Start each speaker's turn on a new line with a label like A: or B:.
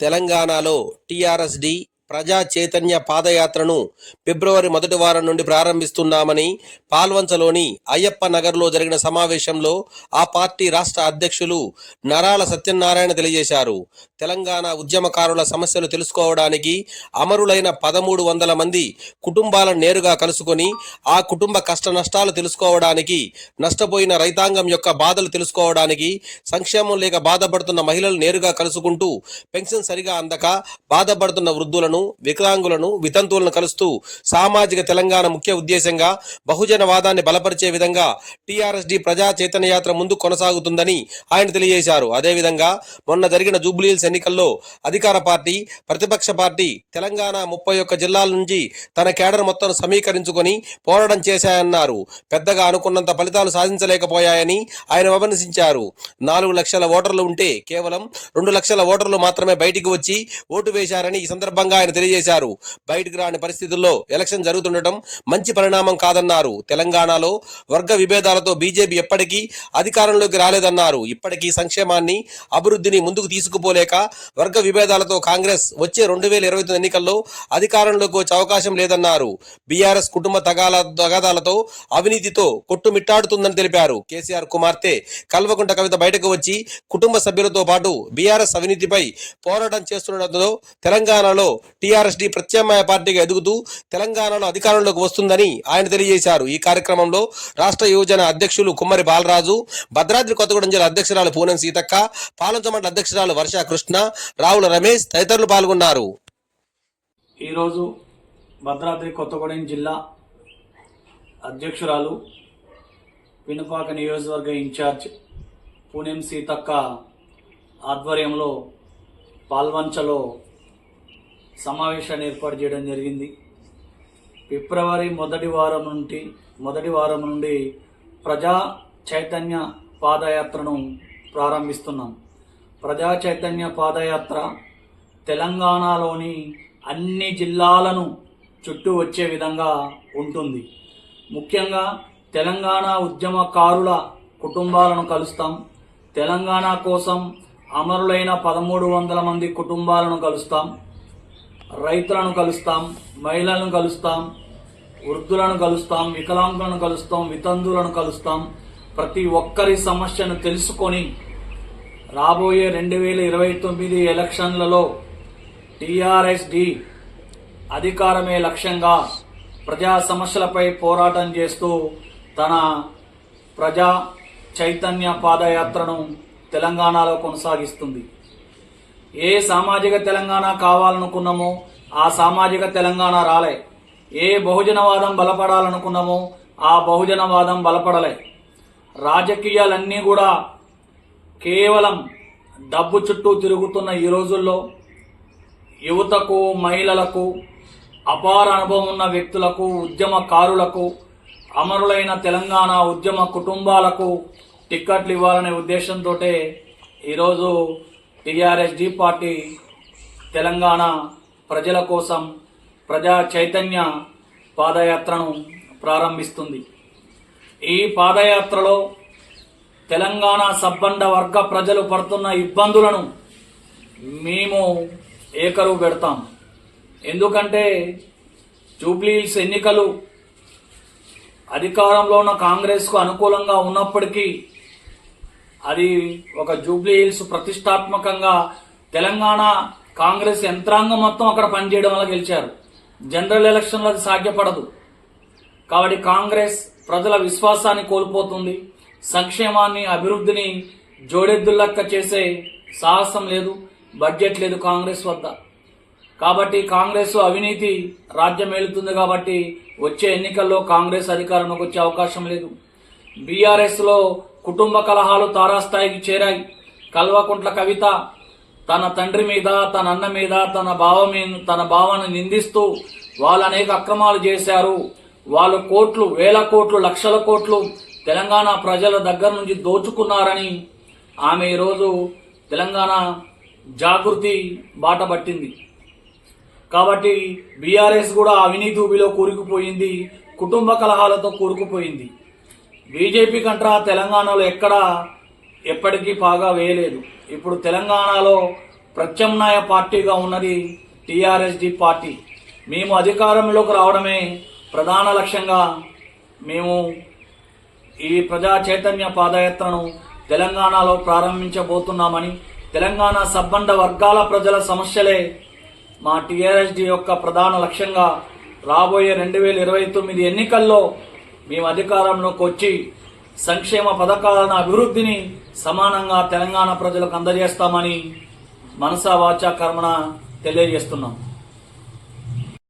A: తెలంగాణలో టీఆర్ఎస్డి ప్రజా చైతన్య పాదయాత్రను ఫిబ్రవరి మొదటి వారం నుండి ప్రారంభిస్తున్నామని పాల్వంచలోని అయ్యప్ప నగర్లో జరిగిన సమావేశంలో ఆ పార్టీ రాష్ట్ర అధ్యక్షులు నరాల సత్యనారాయణ తెలియజేశారు. తెలంగాణ ఉద్యమకారుల సమస్యలు తెలుసుకోవడానికి అమరులైన పదమూడు వందల మంది కుటుంబాలను నేరుగా కలుసుకొని ఆ కుటుంబ కష్ట నష్టాలు తెలుసుకోవడానికి నష్టపోయిన రైతాంగం యొక్క బాధలు తెలుసుకోవడానికి సంక్షేమం లేక బాధపడుతున్న మహిళలు నేరుగా కలుసుకుంటూ పెన్షన్ సరిగా అందక బాధపడుతున్న వృద్ధులను వికలాంగులను వితంతువులను కలుస్తూ సామాజిక తెలంగాణ ముఖ్య ఉద్దేశంగా బహుజన వాదాన్ని బలపరిచే విధంగా టీఆర్ఎస్డి ప్రజా చైతన్య యాత్ర ముందు కొనసాగుతుందని ఆయన తెలియజేశారు. అదేవిధంగా మొన్న జరిగిన జూబ్లీహిల్స్ ఎన్నికల్లో అధికార పార్టీ ప్రతిపక్ష పార్టీ తెలంగాణ ముప్పై ఒక్క జిల్లాల నుంచి తన కేడర్ మొత్తం సమీకరించుకొని పోరాటం చేశాయన్నారు. పెద్దగా అనుకున్నంత ఫలితాలు సాధించలేకపోయాయని ఆయన విమర్శించారు. నాలుగు లక్షల ఓటర్లు ఉంటే కేవలం రెండు లక్షల ఓటర్లు మాత్రమే బయటికి వచ్చి ఓటు వేశారని ఈ సందర్భంగా ఆయన తెలియజేశారు. బయటకు రాని పరిస్థితుల్లో ఎలక్షన్ జరుగుతుండటం మంచి పరిణామం కాదన్నారు. తెలంగాణలో వర్గ విభేదాలతో బీజేపీ ఎప్పటికీ అధికారంలోకి రాలేదన్నారు. ఇప్పటికీ సంక్షేమాన్ని అభివృద్ధిని ముందుకు తీసుకుపోలేక వర్గ విభేదాలతో కాంగ్రెస్ వచ్చే రెండు వేల ఇరవై తొమ్మిది ఎన్నికల్లో అధికారంలోకి వచ్చే అవకాశం లేదన్నారు. బీఆర్ఎస్ కుటుంబ తగాల తగాదాలతో అవినీతితో కొట్టుమిట్టాడుతుందని తెలిపారు. కేసీఆర్ కుమార్తె కల్వకుంట కవిత బయటకు వచ్చి కుటుంబ సభ్యులతో పాటు బీఆర్ఎస్ అవినీతిపై పోరాటం చేస్తుండటంతో తెలంగాణలో టీఆర్ఎస్డి ప్రత్యామ్నాయ పార్టీగా ఎదుగుతూ తెలంగాణలో అధికారంలోకి వస్తుందని ఆయన తెలియజేశారు. ఈ కార్యక్రమంలో రాష్ట్ర యువజన అధ్యక్షులు కుమ్మరి బాలరాజు భద్రాద్రి కొత్తగూడెం జిల్లా అధ్యక్షురాలు పూనం సీతక్క పాలంచ మండల అధ్యక్షురాలు వర్ష కృష్ణ రావుల రమేష్ తదితరులు పాల్గొన్నారు.
B: ఈరోజు భద్రాద్రి కొత్తగూడెం జిల్లా అధ్యక్షురాలు పినపాక నియోజకవర్గ ఇన్ఛార్జ్ పూణెం సీతక్క ఆధ్వర్యంలో పాల్వంచలో సమావేశాన్ని ఏర్పాటు చేయడం జరిగింది. ఫిబ్రవరి మొదటి వారం నుండి మొదటి వారం నుండి ప్రజా చైతన్య పాదయాత్రను ప్రారంభిస్తున్నాం. ప్రజా చైతన్య పాదయాత్ర తెలంగాణలోని అన్ని జిల్లాలను చుట్టూ వచ్చే విధంగా ఉంటుంది. ముఖ్యంగా తెలంగాణ ఉద్యమకారుల కుటుంబాలను కలుస్తాం. తెలంగాణ కోసం అమరులైన పదమూడు వందల మంది కుటుంబాలను కలుస్తాం. రైతులను కలుస్తాం మహిళలను కలుస్తాం వృద్ధులను కలుస్తాం వికలాంగులను కలుస్తాం వితంధులను కలుస్తాం. ప్రతి ఒక్కరి సమస్యను తెలుసుకొని రాబోయే రెండు వేల ఇరవై తొమ్మిది ఎలక్షన్లలో టిఆర్ఎస్డి అధికారమే లక్ష్యంగా ప్రజా సమస్యలపై పోరాటం చేస్తూ తన ప్రజా చైతన్య పాదయాత్రను తెలంగాణలో కొనసాగిస్తుంది. ఏ సామాజిక తెలంగాణ కావాలనుకున్నామో ఆ సామాజిక తెలంగాణ రాలే. ఏ బహుజనవాదం బలపడాలనుకున్నామో ఆ బహుజనవాదం బలపడలే. రాజకీయాలన్నీ కూడా కేవలం డబ్బు చుట్టూ తిరుగుతున్న ఈ రోజుల్లో యువతకు మహిళలకు అపార అనుభవం ఉన్న వ్యక్తులకు ఉద్యమకారులకు అమరులైన తెలంగాణ ఉద్యమ కుటుంబాలకు టిక్కెట్లు ఇవ్వాలనే ఉద్దేశంతో ఈరోజు టీఆర్ఎస్డి పార్టీ తెలంగాణ ప్రజల కోసం ప్రజా చైతన్య పాదయాత్రను ప్రారంభిస్తుంది. ఈ పాదయాత్రలో తెలంగాణ సబ్బండ వర్గ ప్రజలు పడుతున్న ఇబ్బందులను మేము ఏకరువు పెడతాం. ఎందుకంటే జూబ్లీహిల్స్ ఎన్నికలు అధికారంలో ఉన్న కాంగ్రెస్కు అనుకూలంగా ఉన్నప్పటికీ అది ఒక జూబ్లీ హిల్స్ ప్రతిష్టాత్మకంగా తెలంగాణ కాంగ్రెస్ యంత్రాంగం మొత్తం అక్కడ పనిచేయడం వల్ల గెలిచారు. జనరల్ ఎలక్షన్లో అది సాధ్యపడదు. కాబట్టి కాంగ్రెస్ ప్రజల విశ్వాసాన్ని కోల్పోతుంది. సంక్షేమాన్ని అభివృద్ధిని జోడెద్దులక్క చేసే సాహసం లేదు బడ్జెట్ లేదు కాంగ్రెస్ వద్ద. కాబట్టి కాంగ్రెస్ అవినీతి రాజ్యం ఏలుతుంది కాబట్టి వచ్చే ఎన్నికల్లో కాంగ్రెస్ అధికారంలోకి వచ్చే అవకాశం లేదు. బీఆర్ఎస్లో కుటుంబ కలహాలు తారాస్థాయికి చేరాయి. కల్వకుంట్ల కవిత తన తండ్రి మీద తన అన్న మీద తన బావ మీద తన బావను నిందిస్తూ వాళ్ళు అనేక అక్రమాలు చేశారు. వాళ్ళు కోట్లు వేల కోట్లు లక్షల కోట్లు తెలంగాణ ప్రజల దగ్గర నుంచి దోచుకున్నారని ఆమె ఈరోజు తెలంగాణ జాగృతి బాట పట్టింది. కాబట్టి బీఆర్ఎస్ కూడా అవినీతి ఊబిలో కూరుకుపోయింది కుటుంబ కలహాలతో కూరుకుపోయింది. బీజేపీ కంట్రా తెలంగాణలో ఎక్కడ ఎప్పటికీ బాగా వేయలేదు. ఇప్పుడు తెలంగాణలో ప్రత్యామ్నాయ పార్టీగా ఉన్నది టీఆర్ఎస్డి పార్టీ. మేము అధికారంలోకి రావడమే ప్రధాన లక్ష్యంగా మేము ఈ ప్రజా చైతన్య పాదయాత్రను తెలంగాణలో ప్రారంభించబోతున్నామని తెలంగాణ సబ్బండ వర్గాల ప్రజల సమస్యలే మా టీఆర్ఎస్డి యొక్క ప్రధాన లక్ష్యంగా రాబోయే రెండు వేల ఇరవై తొమ్మిది ఎన్నికల్లో మేము అధికారంలోకి వచ్చి సంక్షేమ పథకాలను అభివృద్ధిని సమానంగా తెలంగాణ ప్రజలకు అందజేస్తామని మనసా వాచా కర్మణ తెలియజేస్తున్నాం.